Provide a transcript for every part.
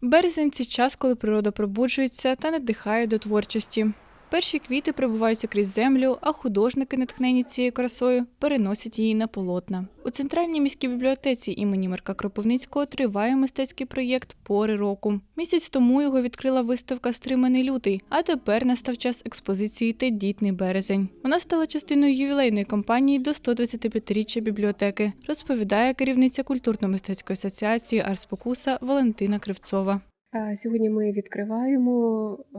Березень це час, коли природа пробуджується та надихає до творчості. Перші квіти прибуваються крізь землю, а художники, натхнені цією красою, переносять її на полотна. У центральній міській бібліотеці імені Марка Кропивницького триває мистецький проєкт Пори року. Місяць тому його відкрила виставка Стриманий лютий, а тепер настав час експозиції Тендітний березень. Вона стала частиною ювілейної кампанії до 125-річчя бібліотеки, розповідає керівниця культурно-мистецької асоціації Арспокуса Валентина Кривцова. А Сьогодні ми відкриваємо е,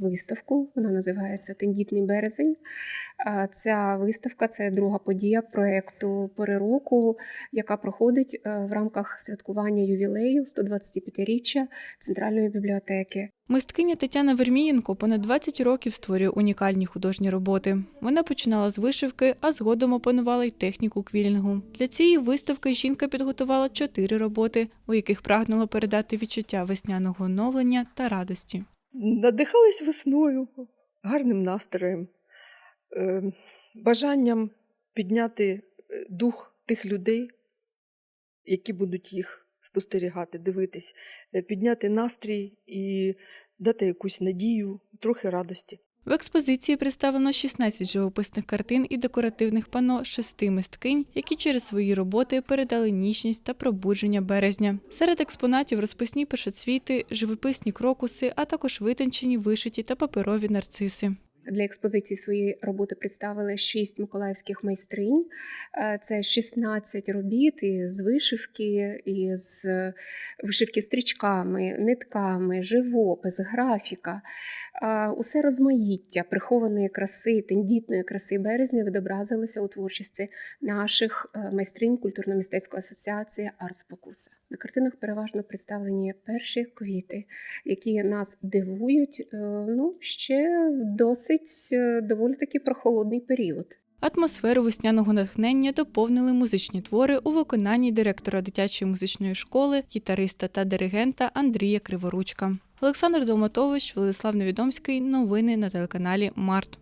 виставку. Вона називається Тендітний березень. Ця виставка це друга подія проєкту «Пори року, яка проходить е, в рамках святкування ювілею 125-річчя Центральної бібліотеки. Мисткиня Тетяна Вермієнко понад 20 років створює унікальні художні роботи. Вона починала з вишивки, а згодом опанувала й техніку квілінгу. Для цієї виставки жінка підготувала чотири роботи, у яких прагнула передати відчуття весняного оновлення та радості. Надихались весною, гарним настроєм, е, бажанням підняти дух тих людей, які будуть їх спостерігати, дивитись, е, підняти настрій і дати якусь надію, трохи радості. В експозиції представлено 16 живописних картин і декоративних пано шести мисткинь, які через свої роботи передали ніжність та пробудження березня. Серед експонатів розписні першоцвіти, живописні крокуси, а також витончені вишиті та паперові нарциси. Для експозиції свої роботи представили шість миколаївських майстринь. Е, Це 16 робіт із вишивки, із вишивки стрічками, нитками, живопис, графіка. Е, Усе розмаїття прихованої краси, тендітної краси березня відобразилося у творчості наших е, майстринь культурно-мистецької асоціації Арспокуса. На картинах переважно представлені перші квіти, які нас дивують ну, ще досить е, доволі таки прохолодний період. Атмосферу весняного натхнення доповнили музичні твори у виконанні директора дитячої музичної школи, гітариста та диригента Андрія Криворучка. Олександр Долматович, Владислав Невідомський. Новини на телеканалі Март.